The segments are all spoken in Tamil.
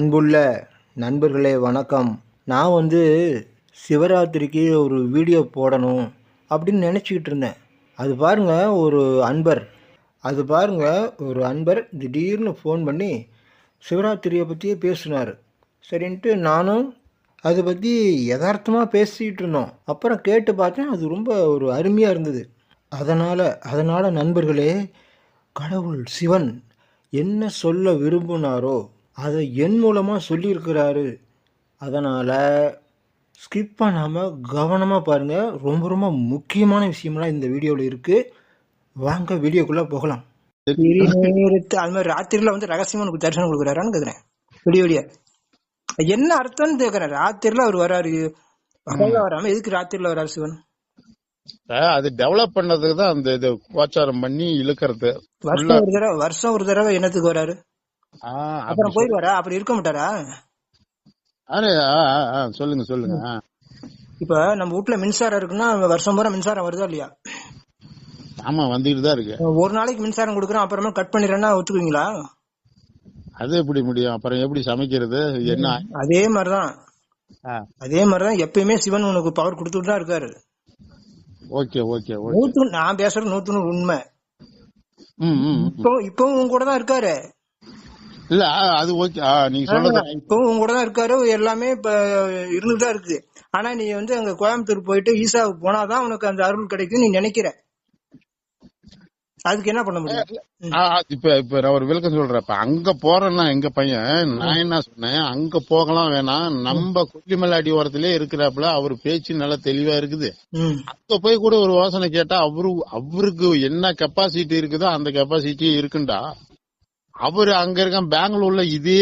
அன்புள்ள நண்பர்களே வணக்கம். நான் வந்து சிவராத்திரிக்கு ஒரு வீடியோ போடணும் அப்படின்னு நினச்சிக்கிட்டு இருந்தேன். அது பாருங்கள் ஒரு அன்பர். அது பாருங்கள் ஒரு அன்பர் திடீர்னு ஃபோன் பண்ணி சிவராத்திரியை பற்றியே பேசினார். சரின்ட்டு நானும் அதை பற்றி யதார்த்தமாக பேசிகிட்டு இருந்தோம். அப்புறம் கேட்டு பார்த்தேன் அது ரொம்ப ஒரு அருமையாக இருந்தது. அதனால் அதனால் நண்பர்களே கடவுள் சிவன் என்ன சொல்ல விரும்பினாரோ அதை என் மூலமாக சொல்லியிருக்கிறாரு. அதனால் ஸ்கிப் பண்ணாமல் கவனமாக பாருங்கள் ரொம்ப ரொம்ப முக்கியமான விஷயம்லாம் இந்த வீடியோவில் இருக்குது வாங்க வீடியோக்குள்ளே போகலாம். அது மாதிரி ராத்திரியில் வந்து ரகசியமாக உனக்கு தரிசனம் கொடுக்குறாரான்னு கேட்குறேன் விடிய விடிய என்ன அர்த்தம்னு கேட்குறேன் ராத்திரியில் அவர் வராரு. பகலில் வராமல் எதுக்கு ராத்திரியில் வராரு சிவன்? அது டெவலப் பண்ணதுக்கு தான் அந்த இது கோச்சாரம் பண்ணி இழுக்கிறது. வருஷம் ஒரு தடவை வருஷம் ஒரு தடவை என்னத்துக்கு வராரு? அப்புறம் போயிடுவாரா? அப்படி இருக்க மாட்டாரா? சொல்லுங்க சொல்லுங்க. இப்ப நம்ம வீட்ல மின்சாரம் இருக்குன்னா வருஷம் பூரா மின்சாரம் வருதா இல்லையா? ஆமா வந்துட்டு தான் இருக்கு. ஒரு நாளைக்கு மின்சாரம் கொடுக்குறோம் அப்புறமா கட் பண்ணிடுறேன்னா ஒத்துக்குவீங்களா? அது எப்படி முடியும்? அப்புறம் எப்படி சமைக்கிறது? என்ன? அதே மாதிரிதான். அதே மாதிரிதான் எப்பயுமே சிவன் உனக்கு பவர் கொடுத்துட்டு தான் இருக்காரு. ஓகே ஓகே நூத்து நான் பேசுறது நூத்து நூறு உண்மை. இப்போ இப்பவும் உங்க கூட தான் இருக்காரு. இல்ல அது ஓகே. நீங்க சொல்றது இப்பவும் உங்க கூட தான் இருக்காரு எல்லாமே இப்ப இருந்துட்டு தான் இருக்கு. ஆனா நீ வந்து அங்க கோயம்புத்தூர் போயிட்டு ஈசாவுக்கு போனாதான் உனக்கு அந்த அருள் கிடைக்கும் நீ நினைக்கிற. அதுக்கு என்ன பண்ண முடியும்? இப்ப இப்ப நான் ஒரு விளக்கம் சொல்றேன். இப்ப அங்க போறேன்னா எங்க பையன் நான் என்ன சொன்னேன்? அங்க போகலாம் வேணாம். நம்ம கொல்லிமலை அடி ஓரத்திலே இருக்கிறாப்புல அவர் பேச்சு நல்லா தெளிவா இருக்குது. அங்க போய் கூட ஒரு யோசனை கேட்டா அவரு அவருக்கு என்ன கெப்பாசிட்டி இருக்குதோ அந்த கெப்பாசிட்டி இருக்குண்டா. அவரு அங்க இருக்க பெங்களூர்ல இதே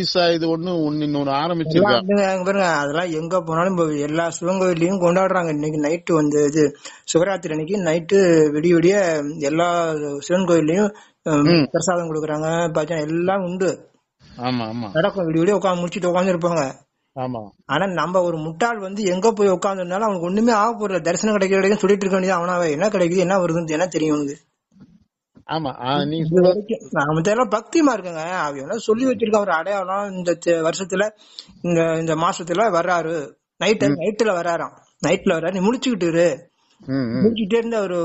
ஈசா இது ஒண்ணு ஒண்ணு இன்னொன்னு ஆரம்பிச்சிருக்கா. எல்லாம் வந்து அங்க பாருங்க அதெல்லாம் எங்க போனாலும் இப்ப எல்லா சிவன் கோயிலையும் கொண்டாடுறாங்க. இன்னைக்கு நைட்டு வந்து இது சிவராத்திரி அன்னைக்கு நைட்டு விடிய விடிய எல்லா சிவன் கோயில்லையும் பிரசாதம் கொடுக்குறாங்க. பஜனை எல்லாம் உண்டு. ஆமா ஆமா. நடக்கும். விடிய விடிய உட்காந்து முடிச்சுட்டு உட்காந்து இருப்பாங்க. ஆமா. ஆனா நம்ம ஒரு முட்டாள் வந்து எங்க போய் உட்காந்துருந்தாலும் அவனுக்கு ஒண்ணுமே ஆக போறல தரிசனம் கிடைக்க கிடைக்கும் சொல்லிட்டு இருக்க வேண்டியது அவனாவே. என்ன கிடைக்குது என்ன வருதுன்னு என்ன தெரியும் அவனுக்கு? ஆமா நீங்க பக்திமா இருக்குங்க அவன் சொல்லி வச்சிருக்க ஒரு அடையாளம். இந்த வருஷத்துல இந்த இந்த மாசத்துல வர்றாரு. நைட் நைட்ல வர்றாராம். நைட்ல வர்றாரு. நீ முடிச்சுக்கிட்டு இரு. முடிச்சுட்டே இருந்து அவரு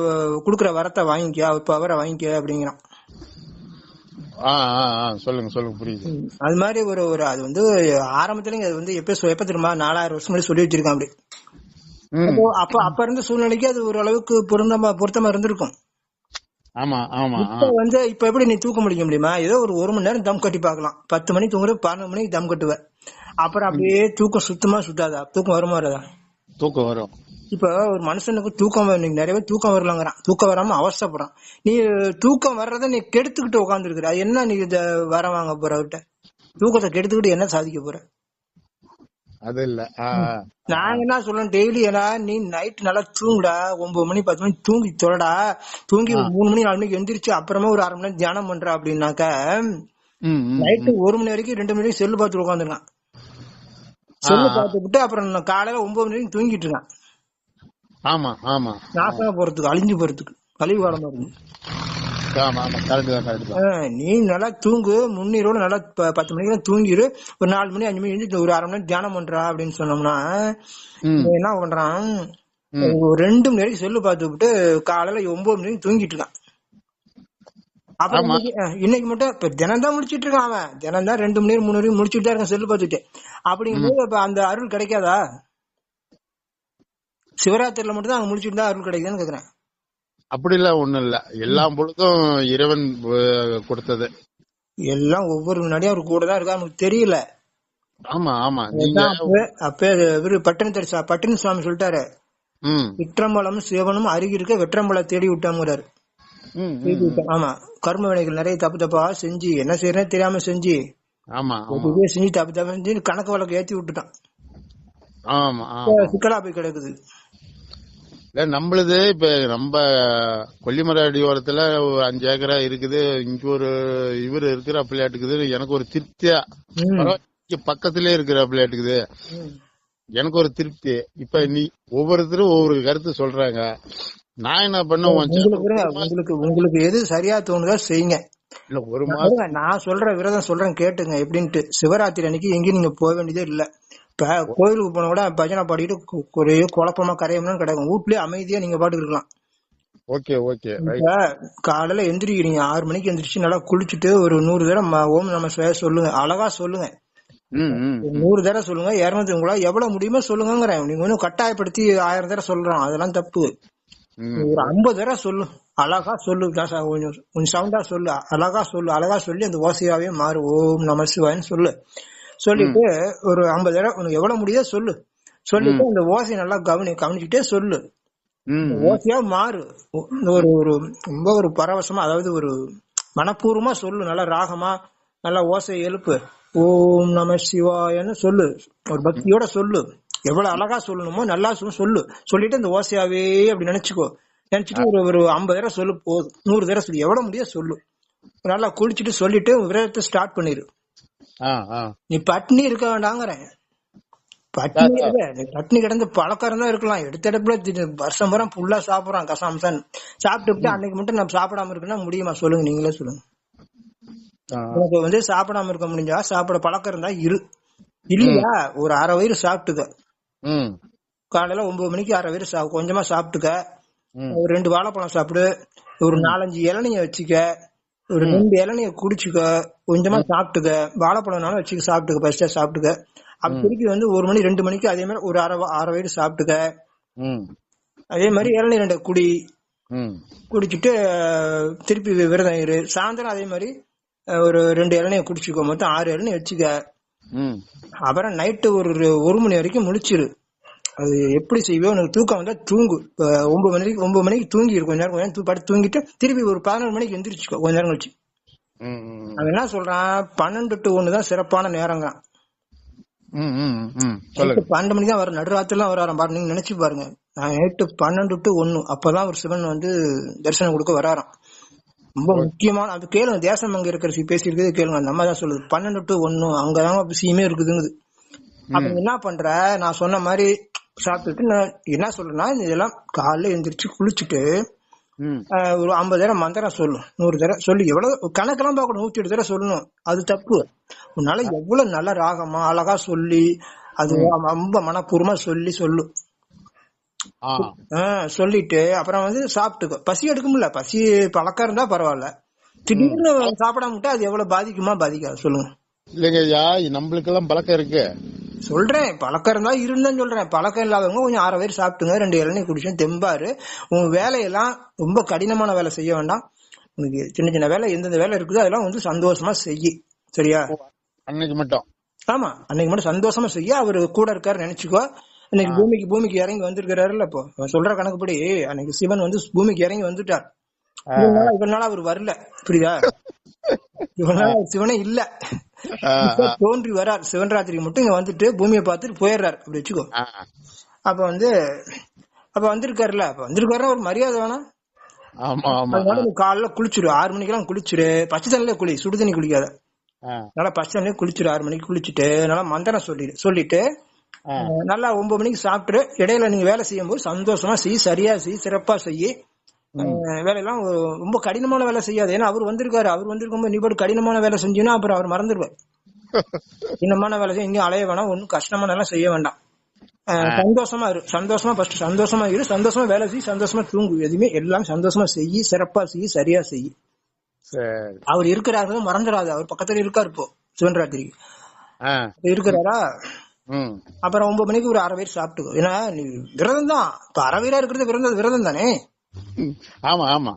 குடுக்குற வரத்தை வாங்கிக்க அவர் பவரை வாங்கிக்க அப்படிங்கிறான். சொல்லுங்க சொல்லுங்க புரியுது. அது மாதிரி ஒரு ஒரு அது வந்து ஆரம்பத்துல அது வந்து எப்ப எப்ப தெரியுமா? நாலாயிரம் வருஷம் முன்னாடி சொல்லி வச்சிருக்கான் அப்படி. அப்ப அப்ப இருந்த சூழ்நிலைக்கு அது ஓரளவுக்கு பொருந்தமா பொருத்தமா இருந்திருக்கும். ஆமா ஆமா. இப்ப வந்து இப்ப எப்படி நீ தூக்க முடிக்க முடியுமா ஏதோ ஒரு ஒரு மணி நேரம் தம் கட்டி பார்க்கலாம். பத்து மணிக்கு தூங்குற பன்னெண்டு மணிக்கு தம் கட்டுவ அப்புறம் அப்படியே தூக்கம் சுத்தமா சுத்தாதா தூக்கம் வருமா வராதா? தூக்கம் வரும். இப்ப ஒரு மனுஷனுக்கு தூக்கம் நிறைய பேர் தூக்கம் வரலங்கிறான். தூக்கம் வராம அவசரப்படுறான் நீ தூக்கம் வர்றத நீ கெடுத்துக்கிட்டு உட்கார்ந்து இருக்கிற என்ன நீ இத வர வாங்க போற அவர்கிட்ட? தூக்கத்தை கெடுத்துக்கிட்டு என்ன சாதிக்க போற? அது இல்ல. நாங்க என்ன சொல்றோம் டெய்லி ஏன்னா நீ நைட் நல்லா தூங்குடா. ஒன்பது மணி பத்து மணி தூங்கி தொலைடா. தூங்கி மூணு மணி நாலு மணிக்கு எந்திரிச்சு அப்புறமா ஒரு அரை மணி நேரம் தியானம் பண்ற அப்படின்னாக்க. நைட்டு ஒரு மணி வரைக்கும் ரெண்டு மணி வரைக்கும் செல்லு பார்த்துட்டு உட்காந்துருக்கான் செல்லு பார்த்துட்டு அப்புறம் காலையில ஒன்பது மணி வரைக்கும் தூங்கிட்டு இருக்கான். ஆமா ஆமா. நாசமா போறதுக்கு அழிஞ்சு போறதுக்கு கழிவு காலமா இருக்கு. நீ நல்லா தூங்கு. முன்னீரோட நல்லா பத்து மணிக்கு தூங்கிரு. ஒரு நாலு மணி அஞ்சு மணி ஒரு அரை மணி தியானம் பண்றா அப்படின்னு சொன்னோம்னா என்ன பண்றான்? ஒரு ரெண்டு மணி வரைக்கும் செல்லு பார்த்துக்கிட்டு காலையில ஒன்பது மணி தூங்கிட்டு இருக்கான். அப்புறம். இன்னைக்கு மட்டும் இப்ப தினம் தான் முடிச்சிட்டு இருக்கான் அவன். தினம் தான் ரெண்டு மணி நேரம் மூணு வரைக்கும் முடிச்சுட்டு தான் இருக்கான் செல்லு பார்த்துட்டு. அப்படிங்கும்போது இப்ப அந்த அருள் கிடைக்காதா? சிவராத்திரில மட்டும் தான் அங்க முடிச்சுட்டு தான் அருள் கிடைக்குதுன்னு கேக்குறேன். அப்படி எல்லாம் ஒண்ணும் இல்ல. எல்லா பொழுதும் இறைவன் கொடுத்தது. எல்லாம் ஒவ்வொரு முன்னாடியும் அவர் கூட தான் இருக்கா நமக்கு தெரியல. ஆமா ஆமா. அப்பவே இவரு பட்டினத்தடி சா- பட்டின சுவாமி சொல்லிட்டாரு. ம். விற்றம்பலம் சிவனும் அருகி இருக்க வெற்றம்பல தேடி விட்டாங்கிறாரு. ஆமா. கர்ம வினைகள் நிறைய தப்பு தப்பா செஞ்சு என்ன செய்யறேன்னு தெரியாம செஞ்சு ஆமா செஞ்சு தப்பு தப்பா செஞ்சு கணக்கு வழக்கு ஏத்தி விட்டுட்டான். ஆமா ஆமா. சிக்கலா போய் கிடக்குது. இல்ல நம்மளுது இப்ப நம்ம கொல்லிமலை அடிவாரத்துல ஒரு அஞ்சு ஏக்கரா இருக்குது. இங்க ஒரு இவர் இருக்கிற பிள்ளையாட்டுக்குது. எனக்கு ஒரு திருப்தியா. இங்க பக்கத்திலே இருக்கிற பிள்ளையாட்டுக்குது. எனக்கு ஒரு திருப்தி. இப்ப நீ ஒவ்வொருத்தரும் ஒவ்வொரு கருத்து சொல்றாங்க. நான் என்ன பண்ண உங்களுக்கு உங்களுக்கு எது சரியா தோணுதோ செய்யுங்க. இல்ல ஒரு பாருங்க, நான் சொல்ற விரதம் சொல்றேன் கேட்டுங்க எப்படின்ட்டு. சிவராத்திரி அன்னைக்கு எங்கேயும் நீங்க போக வேண்டியதே இல்ல. இப்ப கோயிலுக்கு போன கூட பஜனை பாடிட்டு ஒரே குழப்பமா கரையம்லாம் கிடக்கும் வீட்லயே அமைதியா நீங்க பாட்டுக்கு இருக்கலாம். ஓகே ஓகே காலையில எந்திரிக்கிறீங்க. ஆறு மணிக்கு எந்திரிச்சு நல்லா குளிச்சுட்டு ஒரு நூறு தடவை ஓம் நம சிவாய சொல்லுங்க. அழகா சொல்லுங்க. நூறு தடவை சொல்லுங்க. இருநூத்தி உங்களால எவ்வளவு முடியுமோ சொல்லுங்கிறேன் நீங்க ஒன்னும் கட்டாயப்படுத்தி ஆயிரம் தடவை சொல்றோம். அதெல்லாம் தப்பு. ஒரு ஐம்பது தடவை சொல்லு. அழகா சொல்லு. கொஞ்சம் கொஞ்சம் சவுண்டா சொல்லு. அழகா சொல்லு. அழகா சொல்லி அந்த ஓசையாவே மாறு. ஓம் நம சிவாயன்னு சொல்லு. சொல்லிட்டு ஒரு ஐம்பது தடவை உனக்கு எவ்வளவு முடியுதோ சொல்லு. சொல்லிட்டு அந்த ஓசையை நல்லா கவனி கவனிச்சுட்டே சொல்லு. ஓசையா மாறு. ஒரு ஒரு ரொம்ப ஒரு பரவசமா அதாவது ஒரு மனப்பூர்வமா சொல்லு. நல்லா ராகமா நல்லா ஓசை எழுப்பு. ஓம் நம சிவாயன்னு சொல்லு. ஒரு பக்தியோட சொல்லு. எவ்வளவு அழகா சொல்லணுமோ நல்லா சொல்லு சொல்லு. சொல்லிட்டு இந்த ஓசையாவே அப்படி நினைச்சுக்கோ. நினைச்சிட்டு ஒரு ஒரு ஐம்பது தடவை சொல்லு போதும். நூறு தடவை சொல்லு. எவ்வளவு முடியும் சொல்லு. நல்லா குளிச்சுட்டு சொல்லிட்டு விரதத்தை ஸ்டார்ட் பண்ணிரு. நீ பட்னி இருக்க வேண்டாங்கிறேன். பட்னி பட்னி கிடந்து பழக்கம் தான் இருக்கலாம். எடுத்த இடத்துல வருஷம் பூரா ஃபுல்லா சாப்பிடுறான் கசாம்சன். சாப்பிட்டு அன்னைக்கு மட்டும் நான் சாப்பிடாம இருக்குன்னா முடியுமா? சொல்லுங்க நீங்களே சொல்லுங்க. உனக்கு வந்து சாப்பிடாம இருக்க முடிஞ்சா சாப்பிட பழக்கம் இருந்தா இரு. இல்லையா? ஒரு அரை வயிறு சாப்பிட்டுக்க. காலையில ஒன்பது மணிக்கு அரை வயிறு சா- கொஞ்சமா சாப்பிட்டுக்க. ஒரு ரெண்டு வாழைப்பழம் சாப்பிடு. ஒரு நாலஞ்சு இளநிய வச்சுக்க. ஒரு ரெண்டு இளநிய குடிச்சுக்க கொஞ்சமா சாப்பிட்டுக்க வாழைப்பழம்னாலும் வச்சுக்க சாப்பிட்டுக்க ஃபர்ஸ்டா சாப்பிட்டுக்க. அப்படி திருப்பி வந்து ஒரு மணி ரெண்டு மணிக்கு அதே மாதிரி ஒரு அரை அரை வயிறு சாப்பிட்டுக்க. அதே மாதிரி இளநீர் ரெண்டு குடி. குடிச்சிட்டு திருப்பி விரதம் இரு. சாயந்தரம் அதே மாதிரி ஒரு ரெண்டு இளநிய குடிச்சுக்கோ. மொத்தம் ஆறு இளநீ வச்சுக்க. அப்புறம் நைட்டு ஒரு ஒரு- மணி வரைக்கும் முழிச்சிரு. அது எப்படி செய்வியோ உனக்கு தூக்கம் வந்தா தூங்கு. ஒன்பது மணிக்கு ஒன்பது மணிக்கு தூங்கி கொஞ்ச நேரம் கொஞ்ச நேரம் படுத்து தூங்கிட்டு திருப்பி ஒரு பதினொரு மணிக்கு எந்திரிச்சுக்கோ கொஞ்ச நேரம் கழிச்சு. அவன் என்ன சொல்றான்? பன்னெண்டு டு ஒண்ணு தான் சிறப்பான நேரங்க பன்னெண்டு மணிக்கு தான் வர நடுராத்திரிலாம் வராராம் பாரு நீங்க நினைச்சு பாருங்க. நான் நைட்டு பன்னெண்டு டு ஒண்ணு அப்பதான் ஒரு சிவன் வந்து தரிசனம் கொடுக்க வராராம். ரொம்ப முக்கியமான அது கேளுங்க தேசம் அங்க இருக்கிற பேசியிருக்கிறது கேளுங்க அந்த அம்மா தான் சொல்லுது. பன்னெண்டு டு ஒண்ணு அங்கதான் விஷயமே இருக்குதுங்குது. அப்ப என்ன பண்ற? நான் சொன்ன மாதிரி சாப்பிட்டுட்டு நான் என்ன சொல்றேன்னா இதெல்லாம் காலைல எந்திரிச்சு குளிச்சுட்டு ஒரு ஐம்பது தடவை மந்திரம் சொல்லு நூறு தடவை சொல்லி எவ்வளவு கணக்கெல்லாம் பார்க்கணும் நூத்தி எட்டு தடவை சொல்லணும் அது தப்பு. உன்னால எவ்வளவு நல்ல ராகமா அழகா சொல்லி அது ரொம்ப மனப்பூர்வமா சொல்லி சொல்லு. ஆ. ஆஹ், சொல்லிட்டு அப்புறம் வந்து சாப்பிட்டுக்கோ. பசி எடுக்கும்ல பசி பழக்கம் இருந்தா பரவாயில்ல. திடீர்னு சாப்பிடாம விட்டா அது எவ்வளவு பாதிக்குமா பாதிக்காது சொல்லுங்க. இல்லைங்க ஐயா நம்மளுக்கெல்லாம் பழக்கம் இருக்கு. சொல்றேன் பழக்கம் இருந்தா இருந்தேன்னு சொல்றேன். பழக்கம் இல்லாதவங்க கொஞ்சம் அரை வயிறு சாப்பிட்டுங்க ரெண்டு இளநீ குடிச்சு தெம்பாரு. உங்க வேலையெல்லாம் ரொம்ப கடினமான வேலை செய்ய வேண்டாம். உனக்கு சின்ன சின்ன வேலை எந்தெந்த வேலை இருக்குதோ அதெல்லாம் வந்து சந்தோஷமா செய்யி. சரியா? அன்னைக்கு மட்டும். ஆமா அன்னைக்கு மட்டும் சந்தோஷமா செய்ய. அவரு கூட இருக்காரு நினைச்சுக்கோ. இன்னைக்கு பூமிக்கு பூமிக்கு இறங்கி வந்திருக்கிறாருல்ல இப்போ. சொல்ற கணக்குப்படி அன்னைக்கு சிவன் வந்து பூமிக்கு இறங்கி வந்துட்டார். நாளா அவர் வரல. புரியுதா? நாளா சிவனே இல்ல. தோன்றி வரார். சிவன் ராத்திரி மட்டும் இங்க வந்துட்டு பூமியை பார்த்துட்டு போயிடுறாரு. அப்படி வச்சுக்கோ. அப்ப வந்து அப்ப வந்திருக்காருல்ல. அப்ப வந்திருக்காருன்னா ஒரு மரியாதை வேணாம். காலைல குளிச்சிரு. ஆறு மணிக்கெல்லாம் குளிச்சிரு. பச்சை தண்ணிலே குளி. சுடு தண்ணி குளிக்காத. நல்லா பச்சை தண்ணிலே குளிச்சிரு. ஆறு மணிக்கு குளிச்சுட்டு நல்லா மந்திரம் சொல்லிடு சொல்லிட்டு நல்லா ஒன்பது மணிக்கு சாப்பிட்டு இடையில நீங்க வேலை செய்யும் போது சந்தோஷமா செய். சரியா செய். சிறப்பா செய். அஹ், வேலையெல்லாம் ரொம்ப கடினமான வேலை செய்யாது. ஏன்னா அவர் வந்திருக்காரு. அவர் வந்திருக்கும் போது நீ போட்டு கடினமான வேலை செஞ்சீங்கன்னா அப்புறம் அவர் மறந்துடுவார் கடினமான வேலை செய்ய எங்கேயும் அலைய வேணாம். ஒன்னும் கஷ்டமான எல்லாம் செய்ய வேண்டாம். சந்தோஷமா இரு. சந்தோஷமா ஃபர்ஸ்ட் சந்தோஷமா இரு. சந்தோஷமா வேலை செய் சந்தோஷமா தூங்கு. எதுவுமே எல்லாம் சந்தோஷமா செய் சிறப்பா செய் சரியா செய் சரி. அவர் இருக்கிறாரு மறந்துடாது. அவர் பக்கத்துல இருக்காரு இப்போ சிவன் ராத்திரிக்கு இருக்கிறாரா? அப்புறம் ஒன்பது மணிக்கு ஒரு அரை வயிறு சாப்பிட்டுக்கோ. ஏன்னா நீ விரதம் தான் இப்ப அரை வயிறா இருக்கிறது விரதம் விரதம் தானே. ஆமா ஆமா.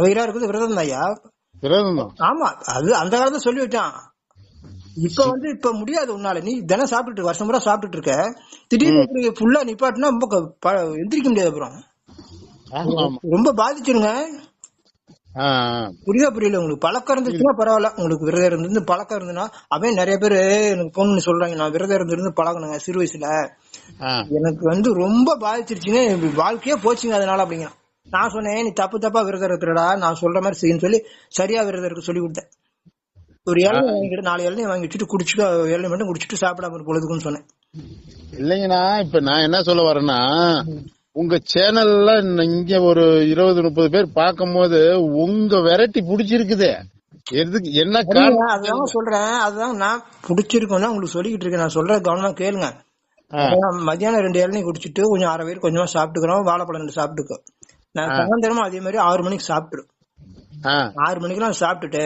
வயிறா இருக்கிறது விரதம் தான்யா. விரதம் ஆமா அது அந்த காலத்துல சொல்லி வச்சான். இப்ப வந்து இப்ப முடியாது உன்னால. நீ தினம் சாப்பிட்டுட்டு இருக்க, வருஷம் பூரா சாப்பிட்டுட்டு இருக்க. திடீர்னு ஃபுல்லா நிப்பாட்டினா ரொம்ப எந்திரிக்க முடியாது அப்புறம். ரொம்ப பாதிச்சிருங்க. புரியுதா புரியல? உங்களுக்கு பழக்கம் இருந்துச்சுன்னா பரவாயில்ல. உங்களுக்கு விரதம் இருந்து பழக்கம் இருந்துன்னா அவன் நிறைய பேரு எனக்கு பண்ணி சொல்றாங்க நான் விரதம் இருந்து பழகணுங்க சிறு வயசுல. எனக்கு வந்து ரொம்ப பாதிச்சிருச்சுங்க. என் வாழ்க்கையே போச்சுங்க அதனால அப்படிங்க நான் சொன்னேன் நீ தப்பு தப்பா விரதம் இருக்கிறடா நான் சொல்ற மாதிரி செய்யுன்னு சொல்லி சரியா விரதம் இருக்க சொல்லி கொடுத்தேன். ஒரு இளநீ வாங்கிட்டு நாலு இளநீ வாங்கி வச்சுட்டு குடிச்சிட்டு இளநீ மட்டும் குடிச்சிட்டு சாப்பிடாம இருக்க பொழுதுக்குன்னு சொன்னேன். இல்லைங்கண்ணா இப்ப நான் என்ன சொல்ல வரேன்னா உங்க சேனல்ல இங்க ஒரு இருபது முப்பது பேர் பார்க்கும்போது உங்க வெரைட்டி புடிச்சிருக்குது. எதுக்கு என்ன காரணம்? அதுதான் சொல்றேன் அதுதான் நான் பிடிச்சிருக்கோம் தான் உங்களுக்கு சொல்லிக்கிட்டு இருக்கேன் நான் சொல்ற கவனமா கேளுங்க. மத்தியானம் ரெண்டு இளநீ குடிச்சிட்டு கொஞ்சம் அரை வயிறு கொஞ்சமா சாப்பிட்டுக்கிறோம் வாழைப்பழம் ரெண்டு சாப்பிட்டுக்கோ நான் சாயந்தரமும் அதே மாதிரி ஆறு மணிக்கு சாப்பிட்டுரு ஆ, ஆறு மணிக்கெல்லாம் சாப்பிட்டுட்டு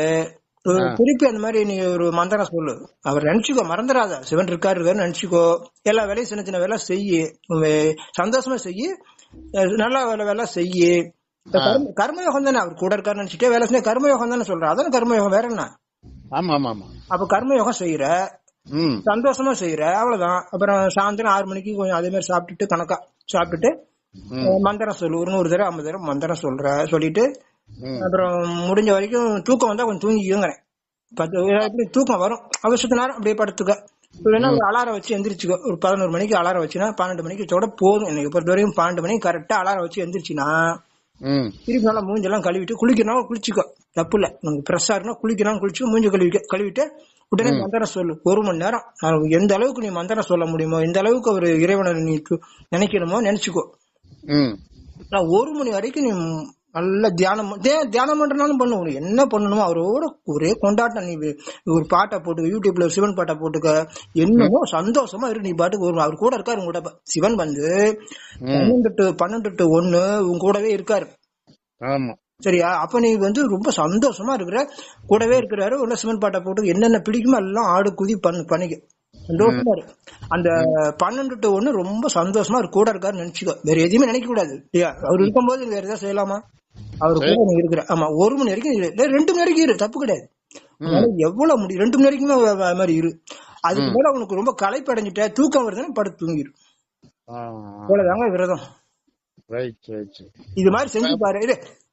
திருப்பி அந்த மாதிரி நீ ஒரு மந்திரம் சொல்லு. அவர் நினைச்சுக்கோ மறந்துடாத சிவன் இருக்காரு இருக்காரு நினைச்சுக்கோ. எல்லா வேலையும் சின்ன சின்ன வேலை செய்யு சந்தோஷமா செய்யு நல்ல வேலை வேலை செய்யு. கர்ம- கர்மயோகம் தானே? அவர் கூட இருக்காரு நினைச்சிட்டே வேலை செஞ்சா கர்மயோகம் தானே சொல்ற அதான கர்மயோகம் வேற என்ன? ஆமா ஆமா ஆமா அப்ப கர்மயோகம் செய்யற சந்தோஷமா செய்யற அவ்வளவுதான். அப்புறம் சாயந்தரம் ஆறு மணிக்கு கொஞ்சம் அதே மாதிரி சாப்பிட்டுட்டு கணக்கா சாப்பிட்டுட்டு மந்திரம் சொல்லு ஒரு நூறு தடவை ஐம்பது தடவை மந்திரம் சொல்ற சொல்லிட்டு. அப்புறம் முடிஞ்ச வரைக்கும் தூக்கம் வந்தா கொஞ்சம் தூங்கிக்கோங்கிறேன். பத்து தூக்கம் வரும். அவசரத்து நேரம் அப்படியே படுத்துக்க. இல்லைன்னா ஒரு அலாரம் வச்சு எந்திரிச்சுக்கோ. ஒரு பதினோரு மணிக்கு அலாரம் வச்சுனா பன்னெண்டு மணிக்கு வச்சோட போதும். இன்னைக்கு பொறுத்த வரைக்கும் பன்னெண்டு மணிக்கு கரெக்டா அலாரம் வச்சு எந்திரிச்சினா ம். திருப்பி நல்லா மூஞ்செல்லாம் கழுவிட்டு குளிக்கணும் குளிச்சுக்கோ. தப்பு இல்ல. நமக்கு ஃப்ரெஷ்ஷா இருக்கணும் குளிக்கணும் குளிச்சு மூஞ்சி கழுவிக்க கழுவிட்டு உடனே மந்திரம் சொல்லு. ஒரு மணி நேரம். எந்த அளவுக்கு நீ மந்திரம் சொல்ல முடியுமோ எந்த அளவுக்கு ஒரு இறைவனை நீ நினைக்கணுமோ நினைச்சுக்கோ. நான் ஒரு மணி வரைக்கும் நீ நல்ல தியானம் தியானம் பண்றனாலும் பண்ணு. உனக்கு என்ன பண்ணணுமோ அவரோட ஒரே கொண்டாட்டம். நீ ஒரு பாட்டை போட்டுக்க யூடியூப்ல சிவன் பாட்டை போட்டுக்க. என்னமோ சந்தோஷமா இரு நீ பாட்டுக்கு ஒரு அவர் கூட இருக்காரு உங்க கூட. சிவன் வந்து பன்னெண்டு டு பன்னெண்டு டு ஒண்ணு உங்க கூடவே இருக்காரு. ஆமா. சரியா? அப்ப நீ வந்து ரொம்ப சந்தோஷமா இருக்கிற கூடவே இருக்கிறாரு உள்ள சிவன் பாட்டை போட்டு என்னென்ன பிடிக்குமோ எல்லாம் ஆடு குதி பண்ணு பண்ணிக்க இரு. அந்த பன்னெண்டு டு ஒண்ணு ரொம்ப சந்தோஷமா இரு கூட இருக்காரு நினைச்சுக்கோ. வேற எதையுமே நினைக்க கூடாது அவர் இருக்கும்போது வேற ஏதாவது செய்யலாமா? அவர் கூட நீ இருக்கிற ஆமா ஒரு மணி வரைக்கும் ரெண்டு மணி வரைக்கும் இரு. தப்பு கிடையாது. எவ்வளவு முடியும் ரெண்டு மணி வரைக்குமே மாதிரி இரு. அதுக்கு மேல உனக்கு ரொம்ப களைப்படைஞ்சிட்ட தூக்கம் வருதுன்னா படுத்து தூங்கிரு. இவ்வளவுதாங்க விரதம். இது மாதிரி செஞ்சு பாரு.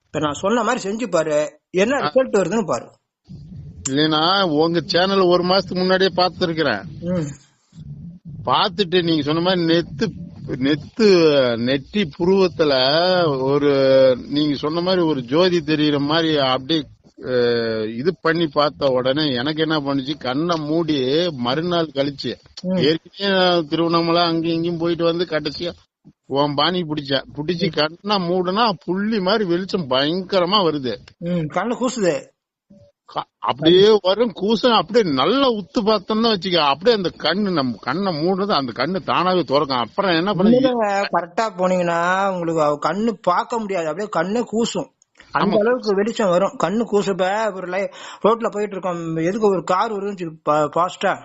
இப்ப நான் சொன்ன மாதிரி செஞ்சு பாரு. என்ன ரிசல்ட் வருதுன்னு பாரு. இல்லைன்னா உங்க சேனல் ஒரு மாசத்துக்கு முன்னாடியே பார்த்துருக்கிறேன். ம். பார்த்துட்டு நீங்க சொன்ன மாதிரி நெத்து நெத்து நெட்டி புருவத்துல ஒரு நீங்க சொன்ன மாதிரி ஒரு ஜோதி தெரியுற மாதிரி அப்படியே இது பண்ணி பார்த்த உடனே எனக்கு என்ன பண்ணுச்சு? கண்ணை மூடி மறுநாள் கழிச்சு. ஏற்கனவே திருவண்ணாமலை அங்கேயும் இங்கேயும் போயிட்டு வந்து கடைசியா உன் பாணி பிடிச்சேன். பிடிச்சி கண்ணை மூடுனா புள்ளி மாதிரி வெளிச்சம் பயங்கரமா வருது. கண்ணு கூசுது. அப்படியே வரும் கூசம் அப்படியே நல்லா உத்து பார்த்தோம்னா வச்சுக்க அப்படியே அந்த கண்ணு நம்ம கண்ணை மூடுறது அந்த கண்ணு தானாவே திறக்கும். அப்புறம் என்ன பண்ண கரெக்டா போனீங்கன்னா உங்களுக்கு கண்ணு பார்க்க முடியாது. அப்படியே கண்ணு கூசும். அந்த அளவுக்கு வெளிச்சம் வரும். கண்ணு கூசப்ப ஒரு லை- ரோட்ல போயிட்டு இருக்கோம். எதுக்கு ஒரு கார் வருதுன்னு பாஸ்டா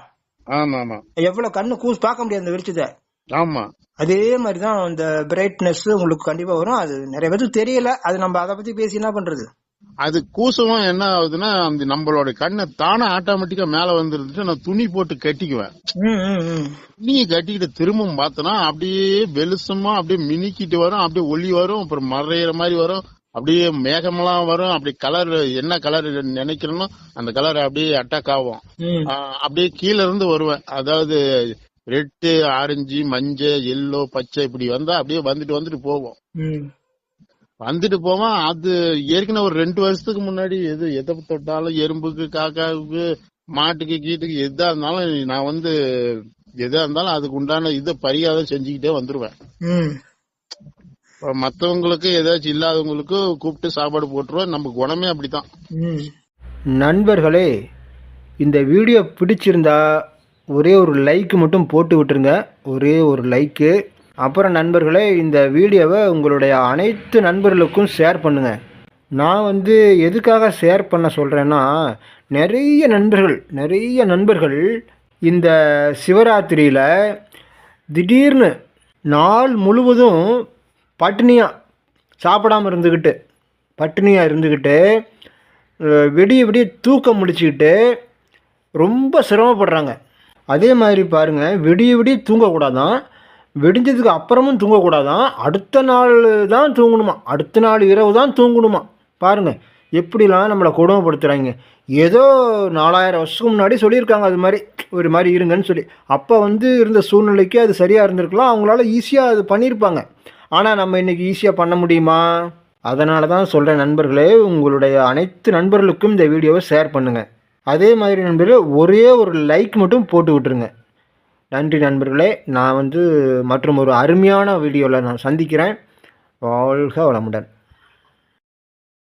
ஆமா ஆமா எவ்வளவு கண்ணு கூசு பார்க்க முடியாது அந்த வெளிச்சத்தை. ஆமா. அதே மாதிரிதான் அந்த பிரைட்னஸ் உங்களுக்கு கண்டிப்பா வரும். அது நிறைய பேருக்கு தெரியல. அது நம்ம அதை பத்தி பேசி என்ன பண்றது? அது கூசமும் என்ன ஆகுதுன்னா அந்த நம்மளோட கண்ணை தானே ஆட்டோமேட்டிக்கா மேல வந்துருந்துட்டு நான் துணி போட்டு கட்டிக்குவேன். துணியை கட்டிக்கிட்டு திரும்பவும் பார்த்தனா அப்படியே வெளிச்சமா அப்படியே மினிக்கிட்டு வரும் அப்படியே ஒளி வரும் அப்புறம் மறையிற மாதிரி வரும் அப்படியே மேகமெல்லாம் வரும் அப்படி கலர் என்ன கலர் நினைக்கிறேனோ அந்த கலர் அப்படியே அட்டாக் ஆகும். அப்படியே கீழ இருந்து வருவேன். அதாவது ரெட்டு ஆரஞ்சு மஞ்சள் எல்லோ பச்சை இப்படி வந்தா அப்படியே வந்துட்டு வந்துட்டு போவோம். வந்துட்டு போவோம் அது ஏற்கனவே ஒரு ரெண்டு வருஷத்துக்கு முன்னாடி எது எதை தொட்டாலும் எறும்புக்கு காக்காவுக்கு மாட்டுக்கு கீட்டுக்கு எதா இருந்தாலும் நான் வந்து எதா இருந்தாலும் அதுக்கு உண்டான இதை பரிகாரம் செஞ்சுக்கிட்டே வந்துருவேன். மத்தவங்களுக்கு ஏதாச்சும் இல்லாதவங்களுக்கு கூப்பிட்டு சாப்பாடு போட்டுருவேன். நம்ம குணமே அப்படித்தான். ம். நண்பர்களே இந்த வீடியோ பிடிச்சிருந்தா ஒரே ஒரு லைக் மட்டும் போட்டு விட்டுருங்க. ஒரே ஒரு லைக்கு அப்புறம் நண்பர்களே இந்த வீடியோவை உங்களுடைய அனைத்து நண்பர்களுக்கும் ஷேர் பண்ணுங்கள் நான் வந்து எதுக்காக ஷேர் பண்ண சொல்கிறேன்னா நிறைய நண்பர்கள் நிறைய நண்பர்கள் இந்த சிவராத்திரியில் திடீர்னு நாள் முழுவதும் பட்டினியாக சாப்பிடாம இருந்துக்கிட்டு பட்டினியாக இருந்துக்கிட்டு விடிய விடிய தூக்கம் முடிச்சுக்கிட்டு ரொம்ப சிரமப்படுறாங்க. அதே மாதிரி பாருங்கள் விடிய விடிய தூங்கக்கூடாதான் வெடிஞ்சதுக்கு அப்புறமும் தூங்கக்கூடாதான். அடுத்த நாள் தான் தூங்கணுமா? அடுத்த நாள் இரவு தான் தூங்கணுமா? பாருங்கள் எப்படிலாம் நம்மளை கொடுமைப்படுத்துகிறாங்க ஏதோ நாலாயிரம் வருஷத்துக்கு முன்னாடி சொல்லியிருக்காங்க அது மாதிரி ஒரு மாதிரி இருங்கன்னு சொல்லி. அப்போ வந்து இருந்த சூழ்நிலைக்கு அது சரியாக இருந்திருக்கலாம். அவங்களால ஈஸியாக அது பண்ணியிருப்பாங்க. ஆனால் நம்ம இன்றைக்கி ஈஸியாக பண்ண முடியுமா? அதனால தான் சொல்கிறேன் நண்பர்களே உங்களுடைய அனைத்து நண்பர்களுக்கும் இந்த வீடியோவை ஷேர் பண்ணுங்கள் அதே மாதிரி நண்பர்களே ஒரே ஒரு லைக் மட்டும் போட்டு விட்டுருங்க. நன்றி நண்பர்களே. நான் வந்து மற்றும் ஒரு அருமையான வீடியோவில் நான் சந்திக்கிறேன். வாழ்க வளமுடன்.